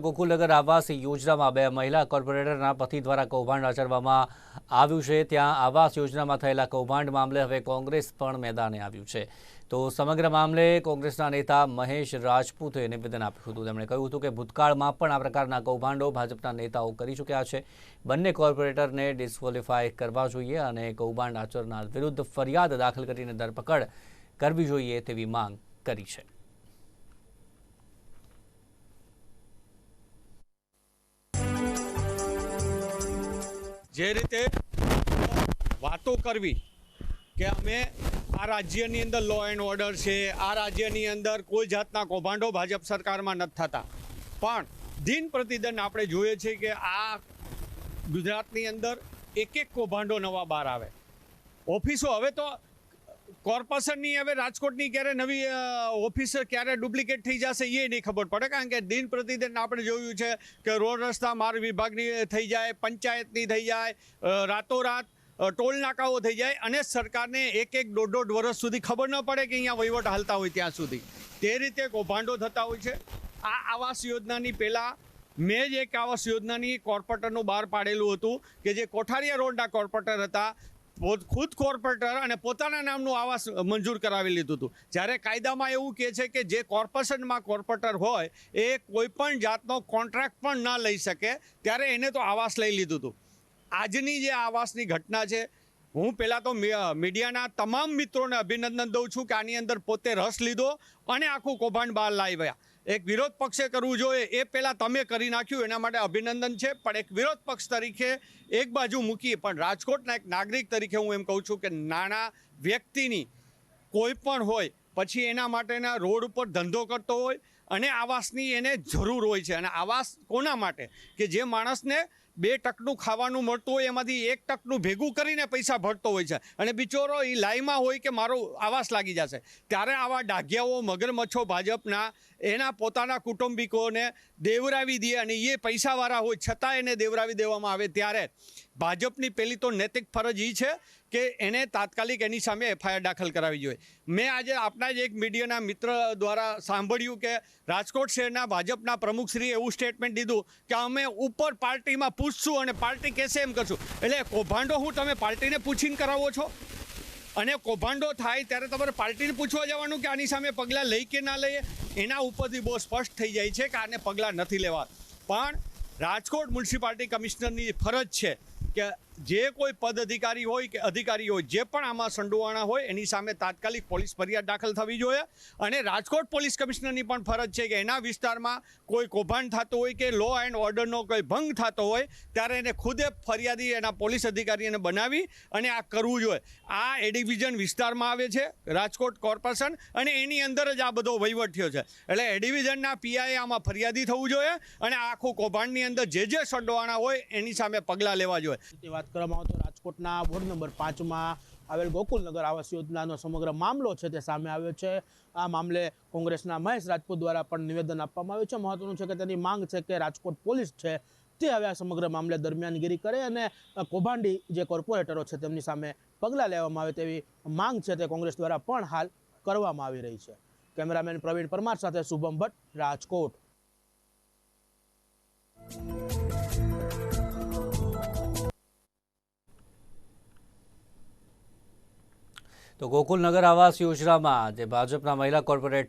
ગોકુલનગર આવાસ યોજનામાં બે મહિલા કોર્પોરેટરના પતિ દ્વારા કૌભાંડ આચરવામાં આવ્યું છે. ત્યાં આવાસ યોજનામાં થયેલા કૌભાંડ મામલે હવે કોંગ્રેસ પણ મેદાને આવ્યું છે. તો સમગ્ર મામલે કોંગ્રેસના નેતા મહેશ રાજપૂતે નિવેદન આપ્યું હતું. તેમણે કહ્યું હતું કે ભૂતકાળમાં પણ આ પ્રકારના કૌભાંડો ભાજપના નેતાઓ કરી ચૂક્યા છે. બંને કોર્પોરેટરને ડિસ્ક્વોલિફાય કરવા જોઈએ અને કૌભાંડ આચરનાર વિરુદ્ધ ફરિયાદ દાખલ કરીને ધરપકડ કરવી જોઈએ તેવી માંગ કરી છે. જે રીતે વાતો કરવી કે અમે આ રાજ્યની અંદર લો એન્ડ ઓર્ડર છે, આ રાજ્યની અંદર કોઈ જાતના કૌભાંડો ભાજપ સરકારમાં નથી થતા. પણ દિન પ્રતિદિન આપણે જોઈએ છીએ કે આ ગુજરાતની અંદર એક એક કૌભાંડો નવા બહાર આવે. ઓફિસો હવે તો કોર્પોરેશનની હવે રાજકોટની ક્યારે નવી ઓફિસ ક્યારે ડુપ્લિકેટ થઈ જશે એ નહીં ખબર પડે, કારણ કે દિન પ્રતિદિન આપણે જોયું છે કે રોડ રસ્તા માર્ગ વિભાગની થઈ જાય, પંચાયતની થઈ જાય રાતોરાત ટોલ નાકાઓ થઈ જાય અને સરકારને એક એક દોઢ દોઢ વર્ષ સુધી ખબર ન પડે કે અહીંયા વહીવટ હાલતા હોય ત્યાં સુધી. તે રીતે કૌભાંડો થતા હોય છે. આ આવાસ યોજનાની પહેલાં મેં જ એક આવાસ યોજનાની કોર્પોરેટરનું બહાર પાડેલું હતું કે જે કોઠારિયા રોડના કોર્પોરેટર હતા ખુદ કોર્પોરેટર અને પોતાના નામનું આવાસ મંજૂર કરાવી લીધું હતું. જ્યારે કાયદામાં એવું કહે છે કે જે કોર્પોરેશનમાં કોર્પોરેટર હોય, એ કોઈ પણ જાતનો કોન્ટ્રાક્ટ પણ ન લઈ શકે, ત્યારે એને તો આવાસ લઈ લીધું હતું. આજની જે આવાસની ઘટના છે, હું પહેલાં તો મીડિયાના તમામ મિત્રોને અભિનંદન દઉં છું કે આની અંદર પોતે રસ લીધો અને આખું કૌભાંડ બહાર લાવ્યા એક વિરોધ પક્ષે કરવું જોઈએ એ પહેલાં તમે કરી નાખ્યું, એના માટે અભિનંદન છે. પણ એક વિરોધ પક્ષ તરીકે એક બાજુ મૂકી પણ રાજકોટના એક નાગરિક તરીકે હું એમ કહું છું કે નાના વ્યક્તિની કોઈ પણ હોય, પછી એના માટેના રોડ ઉપર ધંધો કરતો હોય, અને આવાસની એને જરૂર હોય છે. અને આવાસ કોના માટે? કે જે માણસને બે ટકનું ખાવાનું મળતું હોય, એમાંથી એક ટકનું ભેગું કરીને પૈસા ભરતો હોય છે. અને બિચોરો એ લાઈમાં હોય કે મારો આવાસ લાગી જશે. ત્યારે આવા ડાઘિયાઓ, મગરમચ્છો ભાજપના, એના પોતાના કુટુંબિકોને દેવરાવી દે અને એ પૈસાવાળા હોય, છતાં એને દેવરાવી દેવામાં આવે ત્યારે ભાજપની પહેલી તો નૈતિક ફરજ એ છે કે એને તાત્કાલિક એની સામે એફઆઈઆર દાખલ કરાવી જોઈએ. મેં આજે આપણા જ એક મીડિયાના મિત્ર દ્વારા સાંભળ્યું કે રાજકોટ શહેરના ભાજપના પ્રમુખશ્રીએ એવું સ્ટેટમેન્ટ દીધું કે અમે ઉપર પાર્ટીમાં પૂછશું અને પાર્ટી કહેશે એમ કરશું. એટલે કૌભાંડો હું તમે પાર્ટીને પૂછીને કરાવો છો? અને કૌભાંડો થાય ત્યારે તમારે પાર્ટીને પૂછવા જવાનું કે આની સામે પગલાં લઈ કે ના લઈએ? એના ઉપરથી બહુ સ્પષ્ટ થઈ જાય છે કે આને પગલાં નથી લેવા. પણ રાજકોટ મ્યુનિસિપાલિટી કમિશનરની ફરજ છે કે જે કોઈ પદ અધિકારી હોય કે અધિકારી હોય, જે પણ આમાં સંડોવાણા હોય, એની સામે તાત્કાલિક પોલીસ ફરિયાદ દાખલ થવી જોઈએ. અને રાજકોટ પોલીસ કમિશનરની પણ ફરજ છે કે એના વિસ્તારમાં કોઈ કૌભાંડ થતું હોય કે લો એન્ડ ઓર્ડરનો કોઈ ભંગ થતો હોય, ત્યારે એને ખુદે ફરિયાદી એના પોલીસ અધિકારીને બનાવી અને આ કરવું જોઈએ. આ એ ડિવિઝન વિસ્તારમાં આવે છે, રાજકોટ કોર્પોરેશન, અને એની અંદર જ આ બધો વહીવટ થયો છે. એટલે એ ડિવિઝનના પીઆઈએ આમાં ફરિયાદી થવું જોઈએ અને આખું કૌભાંડની અંદર જે જે સંડોવાણા હોય, એની સામે પગલાં લેવા જોઈએ. વાત કરવામાં તો રાજકોટના વોર્ડ નંબર પાંચમાં આવેલ ગોકુલનગર આવાસ યોજનાનો સમગ્ર મામલો છે તે સામે આવ્યો છે. આ મામલે કોંગ્રેસના મહેશ રાજપૂત દ્વારા પણ નિવેદન આપવામાં આવ્યું છે. મહત્વનું છે કે તેની માંગ છે કે રાજકોટ પોલીસ છે તે હવે આ સમગ્ર મામલે દરમિયાનગીરી કરે અને કૌભાંડી જે કોર્પોરેટરો છે તેમની સામે પગલાં લેવામાં આવે તેવી માંગ છે તે કોંગ્રેસ દ્વારા પણ હાલ કરવામાં આવી રહી છે. કેમેરામેન પ્રવીણ પરમાર સાથે શુભમ ભટ્ટ, રાજકોટ. તો ગોકુલનગર આવાસ યોજનામાં જે ભાજપના મહિલા કોર્પોરેટ